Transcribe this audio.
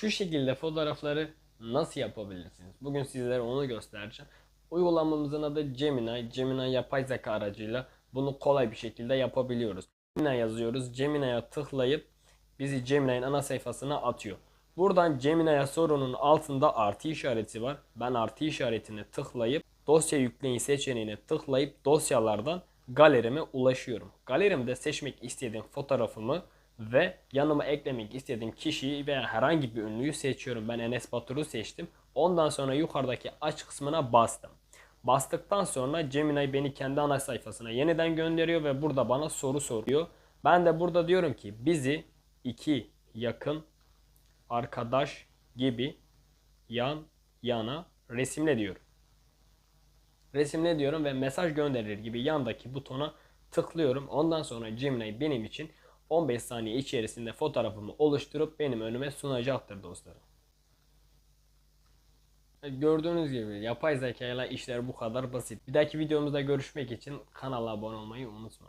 Şu şekilde fotoğrafları nasıl yapabilirsiniz? Bugün sizlere onu göstereceğim. Uygulamamızın adı Gemini. Gemini yapay zeka aracıyla bunu kolay bir şekilde yapabiliyoruz. Gemini yazıyoruz. Gemini'ye tıklayıp bizi Gemini'nin ana sayfasına atıyor. Buradan Gemini'ye sorunun altında artı işareti var. Ben artı işaretine tıklayıp dosya yükleyin seçeneğine tıklayıp dosyalardan galerime ulaşıyorum. Galerimde seçmek istediğim fotoğrafımı ve yanıma eklemek istediğim kişiyi veya herhangi bir ünlüyü seçiyorum. Ben Enes Batur'u seçtim. Ondan sonra yukarıdaki aç kısmına bastım. Bastıktan sonra Gemini beni kendi ana sayfasına yeniden gönderiyor ve burada bana soru soruyor. Ben de burada diyorum ki bizi iki yakın arkadaş gibi yan yana resimle diyorum. Resimle diyorum ve mesaj gönderir gibi yandaki butona tıklıyorum. Ondan sonra Gemini benim için 15 saniye içerisinde fotoğrafımı oluşturup benim önüme sunacaktır dostlarım. Gördüğünüz gibi yapay zeka ile işler bu kadar basit. Bir dahaki videomuzda görüşmek için kanala abone olmayı unutma.